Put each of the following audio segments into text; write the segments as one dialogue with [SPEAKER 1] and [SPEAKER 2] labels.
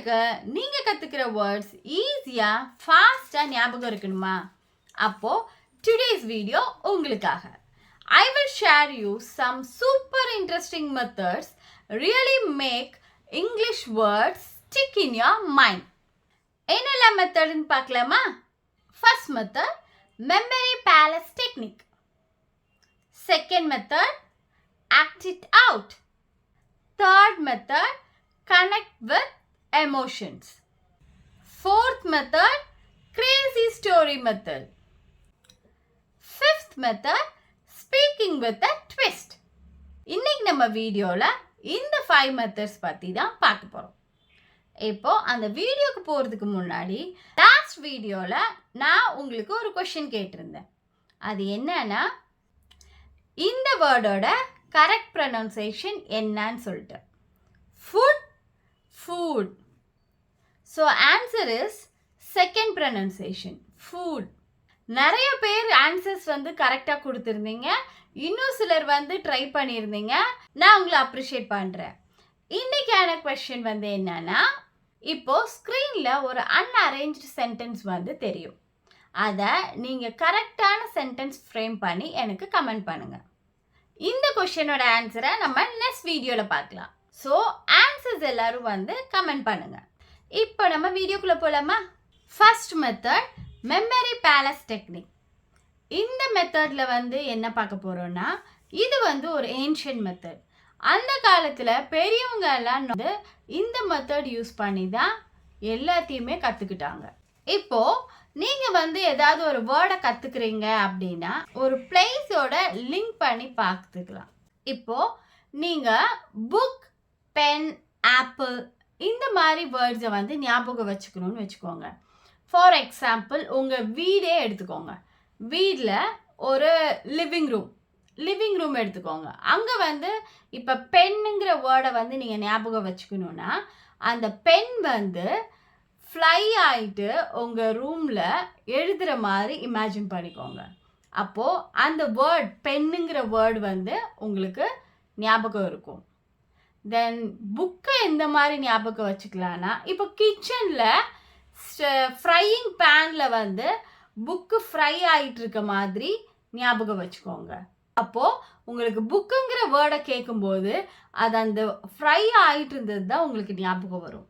[SPEAKER 1] உங்களுக்கு நீங்கள் கற்றுக்கிற வேர்ட்ஸ் ஈஸியாக ஃபாஸ்ட்டாக ஞாபகம் இருக்கணுமா? அப்போது டுடேஸ் வீடியோ உங்களுக்காக. I will share you some super interesting methods really make English words stick in your mind என்னெல்லாம் மெத்தட்னு பார்க்கலாமா? First method memory palace technique second method act it out Third method, connect with emotions. Fourth method, crazy story method. Fifth method, speaking with a twist இன்னைக்கு நம்ம வீடியோவில் இந்த five methods பற்றி தான் பார்க்க போகிறோம் இப்போ அந்த வீடியோக்கு போகிறதுக்கு முன்னாடி லாஸ்ட் வீடியோவில் நான் உங்களுக்கு ஒரு கொஷின் கேட்டிருந்தேன். அது என்னன்னா இந்த வேர்டோட கரெக்ட் ப்ரனவுன்சேஷன் என்னன்னு சொல்லிட்டு. Food food so answer is second pronunciation food நிறைய பேர் ஆன்சர்ஸ் வந்து கரெக்டாக கொடுத்துருந்தீங்க. இன்னும் சிலர் வந்து ட்ரை பண்ணியிருந்தீங்க. நான் உங்களை அப்ரிஷியேட் பண்ணுறேன் இன்றைக்கான கொஷின் வந்து என்னன்னா இப்போது ஸ்க்ரீனில் ஒரு அன்அரேஞ்ச்டு சென்டென்ஸ் வந்து தெரியும். அதை நீங்கள் கரெக்டான சென்டென்ஸ் ஃப்ரேம் பண்ணி எனக்கு கமெண்ட் பண்ணுங்கள் இந்த கொஷனோட ஆன்சரை நம்ம நெக்ஸ்ட் வீடியோவில் பார்க்கலாம். ஸோ ஆன்சர்ஸ் எல்லோரும் வந்து கமெண்ட் பண்ணுங்கள் இப்போ நம்ம வீடியோக்குள்ளே போகலாமா first method memory palace technique இந்த மெத்தடில் வந்து என்ன பார்க்க போகிறோன்னா இது வந்து ஒரு ஏன்ஷியன் மெத்தட் அந்த காலத்தில் பெரியவங்க எல்லாம் வந்து இந்த மெத்தட் யூஸ் பண்ணி தான் எல்லாத்தையுமே கற்றுக்கிட்டாங்க இப்போது நீங்கள் வந்து ஏதாவது ஒரு வேர்டை கற்றுக்குறீங்க அப்படின்னா ஒரு பிளேஸோட லிங்க் பண்ணி பார்த்துக்கலாம். இப்போது நீங்கள் புக் பென் ஆப்பிள் இந்த மாதிரி வேர்ட்ஸை வந்து ஞாபகம் வச்சுக்கணும்னு வச்சுக்கோங்க. ஃபார் எக்ஸாம்பிள் உங்கள் வீடே எடுத்துக்கோங்க. வீட்டில் ஒரு லிவிங் ரூம் லிவிங் ரூம் எடுத்துக்கோங்க. அங்கே வந்து இப்போ பெண்ணுங்கிற வேர்டை வந்து நீங்கள் ஞாபகம் வச்சுக்கணுன்னா அந்த பெண் வந்து ஃப்ளை ஆகிட்டு உங்கள் ரூமில் எழுதுகிற மாதிரி இமேஜின் பண்ணிக்கோங்க. அப்போது அந்த வேர்ட் பெண்ணுங்கிற வேர்டு வந்து உங்களுக்கு ஞாபகம் இருக்கும். தென் புக்கை எந்த மாதிரி ஞாபகம் வச்சுக்கலான்னா இப்போ கிச்சனில் ஃப்ரையிங் பேனில் வந்து புக்கு ஃப்ரை ஆகிட்டு இருக்க மாதிரி ஞாபகம் வச்சுக்கோங்க. அப்போது உங்களுக்கு புக்குங்கிற வேர்டை கேட்கும்போது அது அந்த ஃப்ரை ஆகிட்டு இருந்தது தான் உங்களுக்கு ஞாபகம் வரும்.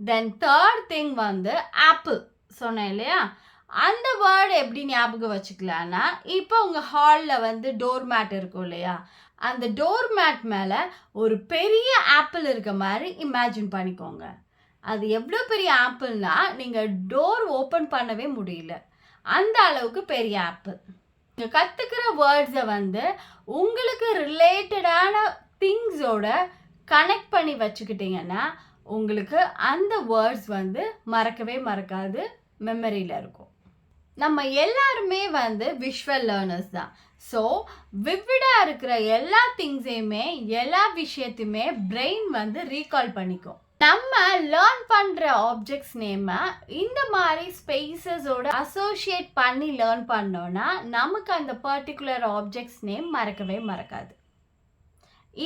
[SPEAKER 1] தென் தேர்ட் திங் வந்து ஆப்பிள் சொன்னேன் இல்லையா? அந்த வேர்டு எப்படி ஞாபகம் வச்சுக்கலான்னா இப்போ உங்கள் ஹாலில் வந்து டோர் மேட் இருக்கும் இல்லையா? அந்த டோர் மேட் மேலே ஒரு பெரிய ஆப்பிள் இருக்க மாதிரி இமேஜின் பண்ணிக்கோங்க. அது எவ்வளோ பெரிய ஆப்பிள்னா நீங்கள் டோர் ஓப்பன் பண்ணவே முடியல. அந்த அளவுக்கு பெரிய ஆப்பிள் நீங்கள் கற்றுக்கிற வேர்ட்ஸை வந்து உங்களுக்கு ரிலேட்டடான திங்ஸோட கனெக்ட் பண்ணி வச்சுக்கிட்டிங்கன்னா உங்களுக்கு அந்த வேர்ட்ஸ் வந்து மறக்கவே மறக்காது. மெமரியில் இருக்கும். நம்ம எல்லாருமே வந்து விஷுவல் லேர்னர்ஸ் தான். ஸோ விவிடாக இருக்கிற எல்லா திங்ஸையுமே எல்லா விஷயத்தையுமே பிரெயின் வந்து ரீகால் பண்ணிக்கும். நம்ம லேர்ன் பண்ணுற ஆப்ஜெக்ட்ஸ் நேமை இந்த மாதிரி ஸ்பேசஸோட அசோசியேட் பண்ணி லேர்ன் பண்ணோன்னா நமக்கு அந்த பர்டிகுலர் ஆப்ஜெக்ட்ஸ் நேம் மறக்கவே மறக்காது.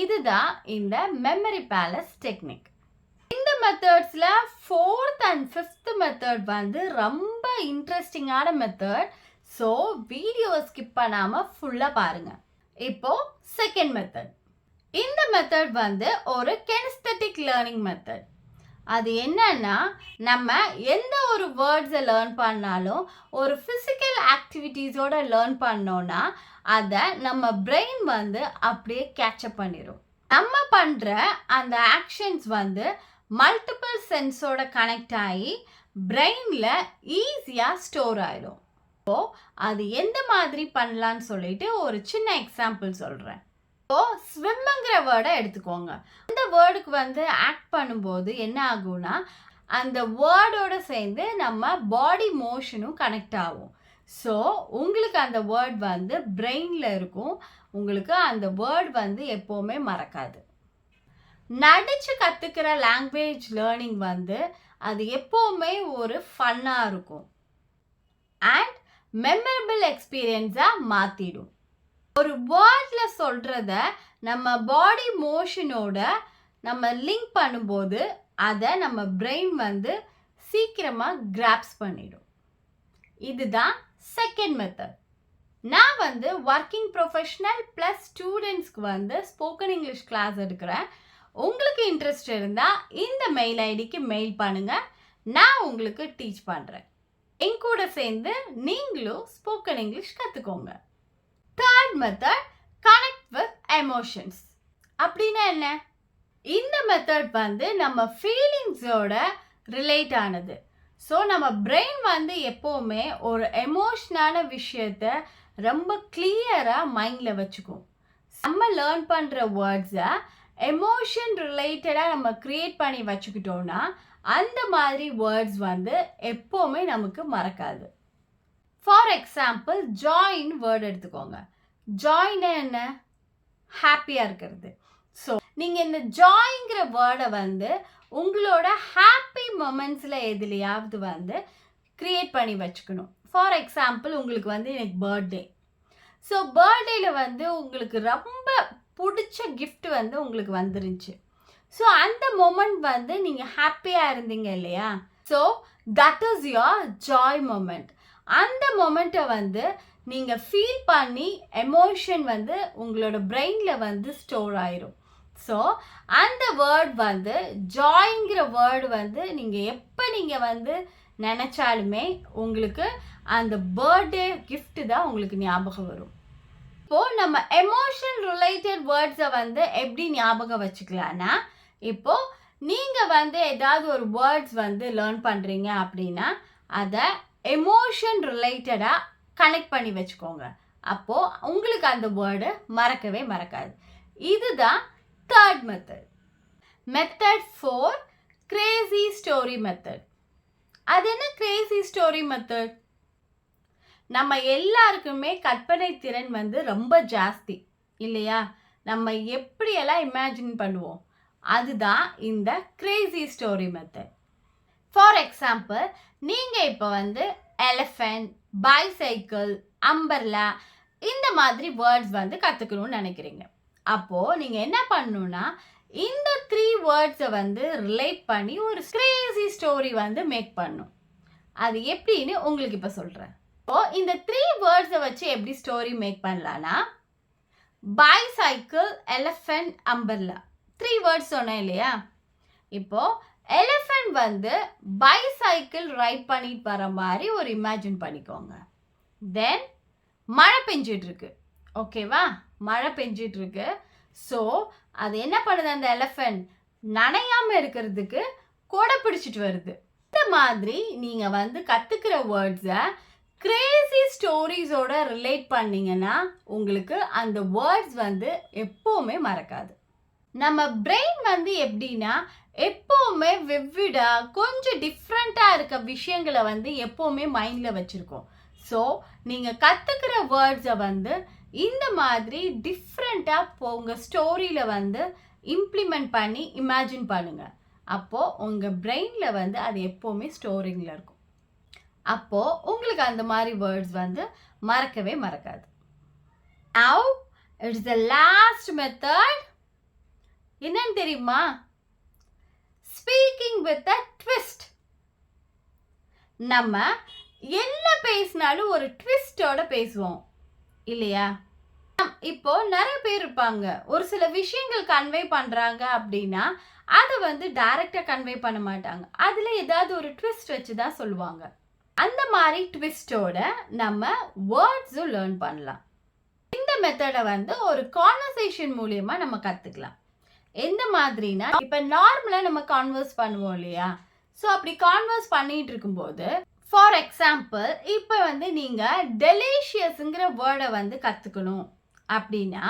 [SPEAKER 1] இதுதான் இந்த மெமரி பேலஸ் டெக்னிக் இந்த மெத்தட்ஸில் ஃபோர்த் அண்ட் ஃபிஃப்த் மெத்தட் வந்து ரொம்ப இன்ட்ரெஸ்டிங்கான மெத்தட் ஸோ வீடியோவை ஸ்கிப் பண்ணாமல் ஃபுல்லாக பாருங்கள் இப்போ செகண்ட் மெத்தட் இந்த மெத்தட் வந்து ஒரு கெனஸ்தட்டிக் லேர்னிங் மெத்தட் அது என்னன்னா நம்ம எந்த ஒரு வேர்ட்ஸை லேர்ன் பண்ணாலும் ஒரு ஃபிசிக்கல் ஆக்டிவிட்டீஸோட லேர்ன் பண்ணோன்னா அதை நம்ம பிரெயின் வந்து அப்படியே கேட்சப் பண்ணிடும் நம்ம பண்ணுற அந்த ஆக்ஷன்ஸ் வந்து மல்டிபிள் சென்ஸோட கனெக்ட் ஆகி பிரெயினில் ஈஸியாக ஸ்டோர் ஆகிடும் இப்போது அது எந்த மாதிரி பண்ணலான்னு சொல்லிட்டு ஒரு சின்ன எக்ஸாம்பிள் சொல்கிறேன் இப்போ ஸ்விம்முங்கிற வேர்டை எடுத்துக்கோங்க. அந்த வேர்டுக்கு வந்து ஆக்ட் பண்ணும்போது என்ன ஆகும்னா அந்த வேர்டோடு சேர்ந்து நம்ம பாடி மோஷனும் கனெக்ட் ஆகும். ஸோ உங்களுக்கு அந்த வேர்ட் வந்து பிரெயினில் இருக்கும். உங்களுக்கு அந்த வேர்ட் வந்து எப்போவுமே மறக்காது. நடிச்சு கற்றுக்கிற லாங்குவேஜ் லேர்னிங் வந்து அது எப்போவுமே ஒரு ஃபன்னாக இருக்கும். அண்ட் மெமரபிள் எக்ஸ்பீரியன்ஸாக மாற்றிடும் ஒரு வேர்டில் சொல்கிறத நம்ம பாடி மோஷனோட நம்ம லிங்க் பண்ணும்போது அதை நம்ம பிரெயின் வந்து சீக்கிரமாக கிராப்ஸ் பண்ணிடும். இதுதான் செகண்ட் மெத்தட் நான் வந்து ஒர்க்கிங் ப்ரொஃபஷனல் ப்ளஸ் ஸ்டூடெண்ட்ஸ்க்கு வந்து ஸ்போக்கன் இங்கிலீஷ் கிளாஸ் எடுக்கிறேன். உங்களுக்கு இன்ட்ரெஸ்ட் இருந்தால் இந்த மெயில் ஐடிக்கு மெயில் பண்ணுங்கள் நான் உங்களுக்கு டீச் பண்ணுறேன் என் கூட சேர்ந்து நீங்களும் ஸ்போக்கன் இங்கிலீஷ் கற்றுக்கோங்க third method connect with emotions அப்படின்னா என்ன? இந்த மெத்தட் வந்து நம்ம ஃபீலிங்ஸோட ரிலேட் ஆனது. ஸோ நம்ம பிரெயின் வந்து எப்போவுமே ஒரு எமோஷனான விஷயத்த ரொம்ப கிளியராக மைண்டில் வச்சுக்கும். நம்ம லேர்ன் பண்ணுற வேர்ட்ஸை எமோஷன் ரிலேட்டடாக நம்ம க்ரியேட் பண்ணி வச்சுக்கிட்டோன்னா அந்த மாதிரி வேர்ட்ஸ் வந்து எப்போவுமே நமக்கு மறக்காது. ஃபார் எக்ஸாம்பிள் ஜாயின் வேர்ட் எடுத்துக்கோங்க. ஜாயின் என்ன? ஹாப்பியாக இருக்கிறது. ஸோ நீங்கள் இந்த ஜாய்ங்கிற வேர்டை வந்து உங்களோட ஹாப்பி மொமெண்ட்ஸில் எதுலையாவது வந்து க்ரியேட் பண்ணி வச்சுக்கணும். ஃபார் எக்ஸாம்பிள் உங்களுக்கு வந்து எனக்கு பர்த்டே ஸோ பர்த்டேயில் வந்து உங்களுக்கு ரொம்ப பிடிச்ச கிஃப்ட் வந்து உங்களுக்கு வந்துருந்துச்சு ஸோ அந்த மொமெண்ட் வந்து நீங்கள் ஹாப்பியாக இருந்தீங்க இல்லையா? So that is your joy moment அந்த மொமெண்ட்டை வந்து நீங்கள் ஃபீல் பண்ணி எமோஷன் வந்து உங்களோட பிரெயினில் வந்து ஸ்டோர் ஆயிரும். ஸோ அந்த வேர்ட் வந்து ஜாய்ங்கிற வேர்டு வந்து நீங்கள் எப்போ நீங்கள் வந்து நினச்சாலுமே உங்களுக்கு அந்த பர்த்டே கிஃப்ட்டு தான் உங்களுக்கு ஞாபகம் வரும். இப்போது நம்ம எமோஷன் ரிலேட்டட் வேர்ட்ஸை வந்து எப்படி ஞாபகம் வச்சுக்கலான்னா இப்போது நீங்கள் வந்து ஏதாவது ஒரு வேர்ட்ஸ் வந்து லேர்ன் பண்ணுறீங்க அப்படின்னா அதை எமோஷன் ரிலேட்டடாக கனெக்ட் பண்ணி வச்சுக்கோங்க. அப்போது உங்களுக்கு அந்த வேர்டு மறக்கவே மறக்காது. இதுதான் third method method four crazy story method அது என்ன கிரேசி ஸ்டோரி மெத்தட் நம்ம எல்லாருக்குமே கற்பனை திறன் வந்து ரொம்ப ஜாஸ்தி இல்லையா? நம்ம எப்படியெல்லாம் இமேஜின் பண்ணுவோம்? அதுதான் இந்த crazy story method for example நீங்கள் இப்போ வந்து எலஃபென்ட் பைசைக்கிள் அம்பர்லா இந்த மாதிரி வேர்ட்ஸ் வந்து கற்றுக்கணும்னு நினைக்கிறீங்க. அப்போது நீங்கள் என்ன பண்ணணும்னா இந்த த்ரீ வேர்ட்ஸை வந்து ரிலேட் பண்ணி ஒரு கிரேசி ஸ்டோரி வந்து மேக் பண்ணும். அது எப்படின்னு உங்களுக்கு இப்போ சொல்கிறேன் இப்போ இந்த த்ரீ வேர்ட்ஸை வச்சு எப்படி ஸ்டோரி மேக் பண்ணலான்னா bicycle elephant umbrella three words சொன்னேன் இல்லையா? இப்போது எலிஃபெண்ட் வந்து பைசைக்கிள் ரைட் பண்ணிட்டு வர மாதிரி ஒரு இமேஜின் பண்ணிக்கோங்க. தென் மழை பெஞ்சிட்ருக்கு ஓகேவா மழை பெஞ்சிட்ருக்கு ஸோ அது என்ன பண்ணுது அந்த எலிஃபெண்ட் நனையாமல் இருக்கிறதுக்கு கொடை பிடிச்சிட்டு வருது. இந்த மாதிரி நீங்கள் வந்து கற்றுக்கிற வேர்ட்ஸை கிரேசி ஸ்டோரிஸோட ரிலேட் பண்ணிங்கன்னா உங்களுக்கு அந்த வேர்ட்ஸ் வந்து எப்போவுமே மறக்காது. நம்ம பிரெயின் வந்து எப்படின்னா எப்போவுமே வெவ்விடா கொஞ்சம் டிஃப்ரெண்ட்டாக இருக்க விஷயங்களை வந்து எப்போவுமே மைண்டில் வச்சுருக்கோம். ஸோ நீங்கள் கற்றுக்கிற வேர்ட்ஸை வந்து இந்த மாதிரி டிஃப்ரெண்ட்டாக உங்கள் ஸ்டோரியில் வந்து இம்ப்ளிமெண்ட் பண்ணி இமேஜின் பண்ணுங்கள் அப்போது உங்கள் பிரெயினில் வந்து அது எப்போவுமே ஸ்டோரிங்கில் இருக்கும். அப்போது உங்களுக்கு அந்த மாதிரி வேர்ட்ஸ் வந்து மறக்கவே மறக்காது. Now it's the last method என்னன்னு தெரியுமா? ஸ்பீக்கிங் வித் அ ட்விஸ்ட் நம்ம என்ன பேசினாலும் ஒரு ட்விஸ்டோட பேசுவோம். இல்லையா? இப்போ நிறைய பேர் இருப்பாங்க. ஒரு சில விஷயங்கள் கன்வே பண்ணுறாங்க அப்படின்னா அதை வந்து டைரக்டா கன்வே பண்ண மாட்டாங்க. அதில் ஏதாவது ஒரு ட்விஸ்ட் வச்சு தான் சொல்லுவாங்க. அந்த மாதிரி ட்விஸ்டோட நம்ம வேர்ட்ஸும் லேர்ன் பண்ணலாம். இந்த மெத்தடை வந்து ஒரு கான்வர்சேஷன் மூலியமாக நம்ம கற்றுக்கலாம் எந்த மாதிரினா இப்போ நார்மலாக நம்ம கான்வர்ஸ் பண்ணுவோம் இல்லையா? ஸோ அப்படி கான்வர்ஸ் பண்ணிட்டு இருக்கும்போது ஃபார் எக்ஸாம்பிள் இப்போ வந்து நீங்கள் டெலிஷியஸுங்கிற வேர்டை வந்து கற்றுக்கணும் அப்படின்னா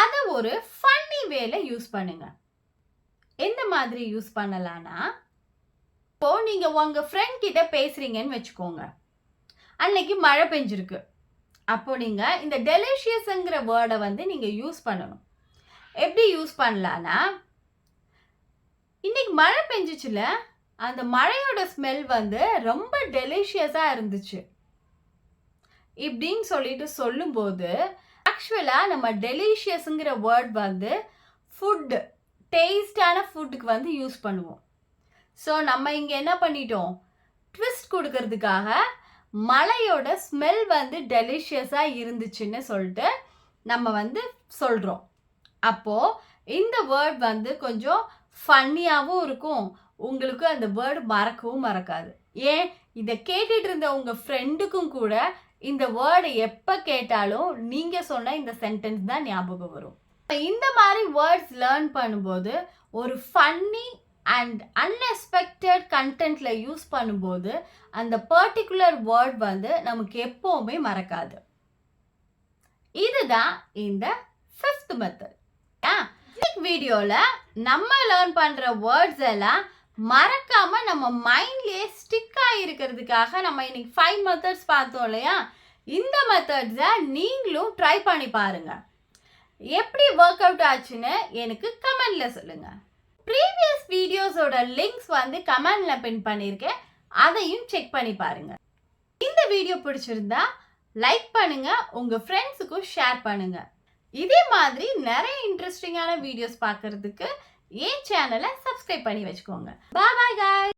[SPEAKER 1] அதை ஒரு ஃபன்னி வேல யூஸ் பண்ணுங்க. எந்த மாதிரி யூஸ் பண்ணலான்னா இப்போ நீங்கள் உங்கள் ஃப்ரெண்ட் கிட்ட பேசுகிறீங்கன்னு வச்சுக்கோங்க. அன்னைக்கு மழை பெஞ்சிருக்கு. அப்போ நீங்கள் இந்த டெலிஷியஸுங்கிற வேர்டை வந்து நீங்கள் யூஸ் பண்ணணும். எப்படி யூஸ் பண்ணலான்னா இன்னைக்கு மழை பெஞ்சிச்சுல அந்த மழையோட ஸ்மெல் வந்து ரொம்ப டெலிஷியஸாக இருந்துச்சு. இப்படின்னு சொல்லிட்டு சொல்லும்போது ஆக்சுவலாக நம்ம டெலிஷியஸுங்கிற வேர்ட் வந்து ஃபுட்டு டேஸ்டான ஃபுட்டுக்கு வந்து யூஸ் பண்ணுவோம். ஸோ நம்ம இங்கே என்ன பண்ணிட்டோம்? ட்விஸ்ட் கொடுக்கறதுக்காக மலையோட ஸ்மெல் வந்து டெலிஷியஸாக இருந்துச்சுன்னு சொல்லிட்டு நம்ம வந்து சொல்கிறோம் அப்போது இந்த வேர்ட் வந்து கொஞ்சம் ஃபன்னியாகவும் இருக்கும். உங்களுக்கு அந்த வேர்டு மறக்கவும் மறக்காது. ஏன்? இதை கேட்டுட்டு இருந்த உங்கள் ஃப்ரெண்டுக்கும் கூட இந்த வேர்டு எப்போ கேட்டாலும் நீங்கள் சொன்ன இந்த சென்டென்ஸ் தான் ஞாபகம் வரும். இந்த மாதிரி வேர்ட்ஸ் லேர்ன் பண்ணும்போது ஒரு ஃபன்னி அண்ட் அன்எக்ஸ்பெக்டட் கண்டென்ட்டில் யூஸ் பண்ணும்போது அந்த பர்டிகுலர் வேர்ட் வந்து நமக்கு எப்போவுமே மறக்காது. இதுதான் இந்த ஃபிஃப்த் மெத்தட் வீடியோல நம்ம லேர்ன் பண்ற வேர்ட்ஸ் எல்லாம் மறக்காம நம்ம மைண்ட்லயே ஸ்டிக் ஆகிருக்கிறதுக்காக நம்ம இன்னைக்கு ஃபைவ் மெத்தட்ஸ் பார்த்தோம் இல்லையா? இந்த மெத்தட்ஸை நீங்களும் ட்ரை பண்ணி பாருங்க. எப்படி ஒர்க் அவுட் ஆச்சுன்னு எனக்கு கமெண்ட்ல சொல்லுங்க. ப்ரீவியஸ் வீடியோஸோட லிங்க்ஸ் வந்து கமெண்ட்ல பின் பண்ணியிருக்கேன் அதையும் செக் பண்ணி பாருங்க. இந்த வீடியோ பிடிச்சிருந்தா லைக் பண்ணுங்க உங்க ஃப்ரெண்ட்ஸுக்கும் ஷேர் பண்ணுங்க. இதே மாதிரி நிறைய இன்ட்ரெஸ்டிங்கான வீடியோஸ் பார்க்கறதுக்கு என் சேனலை சப்ஸ்கிரைப் பண்ணி வச்சுக்கோங்க. பாய் பாய் காய்